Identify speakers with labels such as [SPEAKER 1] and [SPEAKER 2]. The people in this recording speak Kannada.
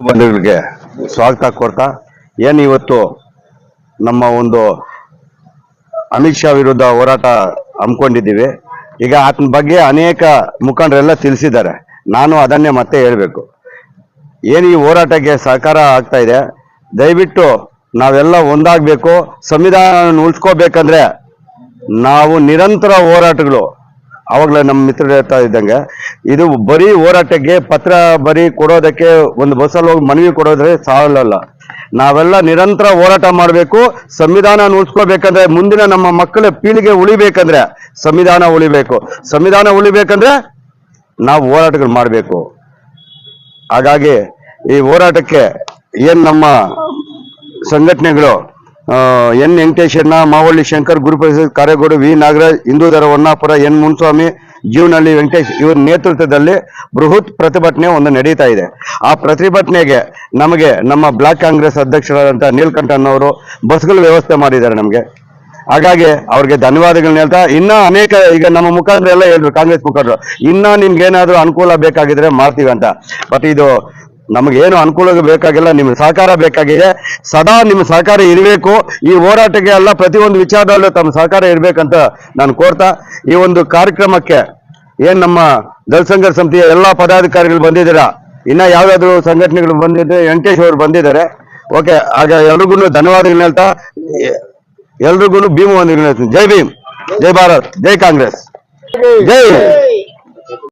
[SPEAKER 1] ಬಂಧುಗಳಿಗೆ ಸ್ವಾಗತ ಕೊಡ್ತಾ, ಏನು ಇವತ್ತು ನಮ್ಮ ಒಂದು ಅಮಿತ್ ಶಾ ವಿರುದ್ಧ ಹೋರಾಟ ಹಮ್ಮಿಕೊಂಡಿದ್ದೀವಿ. ಈಗ ಆತನ ಬಗ್ಗೆ ಅನೇಕ ಮುಖಂಡರೆಲ್ಲ ತಿಳಿಸಿದ್ದಾರೆ. ನಾನು ಅದನ್ನೇ ಮತ್ತೆ ಹೇಳಬೇಕು. ಏನು ಈ ಹೋರಾಟಕ್ಕೆ ಸಹಕಾರ ಆಗ್ತಾ ಇದೆ? ದಯವಿಟ್ಟು ನಾವೆಲ್ಲ ಒಂದಾಗಬೇಕು ಸಂವಿಧಾನ ಉಳಿಸ್ಕೋಬೇಕಂದ್ರೆ ನಾವು ನಿರಂತರ ಹೋರಾಟಗಳು ಅವಾಗಲೇ ನಮ್ಮ ಮಿತ್ರರು ಹೇಳ್ತಾ ಇದ್ದಂಗೆ, ಇದು ಬರೀ ಹೋರಾಟಕ್ಕೆ ಪತ್ರ ಬರೀ ಕೊಡೋದಕ್ಕೆ ಒಂದು ಬಸ್ಸಲ್ಲಿ ಹೋಗಿ ಮನವಿ ಕೊಡೋದ್ರೆ ಸಾಲಲ್ಲ. ನಾವೆಲ್ಲ ನಿರಂತರ ಹೋರಾಟ ಮಾಡಬೇಕು, ಸಂವಿಧಾನ ಉಳಿಸ್ಕೋಬೇಕಂದ್ರೆ ಮುಂದಿನ ನಮ್ಮ ಮಕ್ಕಳ ಪೀಳಿಗೆ ಉಳಿಬೇಕಂದ್ರೆ ಸಂವಿಧಾನ ಉಳಿಬೇಕು. ಸಂವಿಧಾನ ಉಳಿಬೇಕಂದ್ರೆ ನಾವು ಹೋರಾಟಗಳು ಮಾಡಬೇಕು. ಹಾಗಾಗಿ ಈ ಹೋರಾಟಕ್ಕೆ ಏನ್ ನಮ್ಮ ಸಂಘಟನೆಗಳು ಎನ್ ವೆಂಕಟೇಶಣ್ಣ ಮಾವಳ್ಳಿ ಶಂಕರ್, ಗುರುಪ್ರಸಾದ್ ಕಾರ್ಯಗೌಡ ವಿ ನಾಗರಾಜ್ ಹಿಂದೂಧರ ಹೊನ್ನಾಪುರ ಎನ್ ಮುನ್ಸ್ವಾಮಿ, ಜೀವನಹಳ್ಳಿ ವೆಂಕಟೇಶ್ ಇವರ ನೇತೃತ್ವದಲ್ಲಿ ಬೃಹತ್ ಪ್ರತಿಭಟನೆ ಒಂದು ನಡೀತಾ ಇದೆ. ಆ ಪ್ರತಿಭಟನೆಗೆ ನಮಗೆ ನಮ್ಮ ಬ್ಲಾಕ್ ಕಾಂಗ್ರೆಸ್ ಅಧ್ಯಕ್ಷರಾದಂಥ ನೀಲ್ಕಂಠಣ್ಣವರು ಬಸ್ಗಳ ವ್ಯವಸ್ಥೆ ಮಾಡಿದ್ದಾರೆ ನಮಗೆ. ಹಾಗಾಗಿ ಅವ್ರಿಗೆ ಧನ್ಯವಾದಗಳನ್ನ ಹೇಳ್ತಾ, ಇನ್ನೂ ಅನೇಕ ಈಗ ನಮ್ಮ ಮುಖಂಡರೆಲ್ಲ ಹೇಳಿದ್ರು, ಕಾಂಗ್ರೆಸ್ ಮುಖಂಡರು, ಇನ್ನೂ ನಿಮ್ಗೆ ಏನಾದರೂ ಅನುಕೂಲ ಬೇಕಾಗಿದ್ರೆ ಮಾಡ್ತೀವಿ ಅಂತ. ಬಟ್ ಇದು ನಮಗೇನು ಅನುಕೂಲ ಬೇಕಾಗಿಲ್ಲ ನಿಮ್ಮ ಸಹಕಾರ ಬೇಕಾಗಿದೆ. ಸದಾ ನಿಮ್ಮ ಸಹಕಾರ ಇರಬೇಕು. ಈ ಹೋರಾಟಕ್ಕೆ ಎಲ್ಲ ಪ್ರತಿಯೊಂದು ವಿಚಾರದಲ್ಲೂ ತಮ್ಮ ಸಹಕಾರ ಇರಬೇಕಂತ ನಾನು ಕೋರ್ತಾ, ಈ ಒಂದು ಕಾರ್ಯಕ್ರಮಕ್ಕೆ ಏನ್ ನಮ್ಮ ದಳ ಸಂಘರ್ಷ ಸಮಿತಿಯ ಎಲ್ಲಾ ಪದಾಧಿಕಾರಿಗಳು ಬಂದಿದ್ದೀರಾ? ಇನ್ನ ಯಾವ್ದಾದ್ರು ಸಂಘಟನೆಗಳು ಬಂದಿದ್ರೆ ವೆಂಕಟೇಶ್ ಅವರು ಬಂದಿದ್ದಾರೆ. ಓಕೆ, ಆಗ ಎಲ್ರಿಗೂ ಧನ್ಯವಾದಗಳನ್ನ ಹೇಳ್ತಾ, ಎಲ್ರಿಗೂ ಭೀಮ ಹೇಳ್ತೀನಿ. ಜೈ ಭೀಮ್, ಜೈ ಭಾರತ್, ಜೈ ಕಾಂಗ್ರೆಸ್. ಜೈ.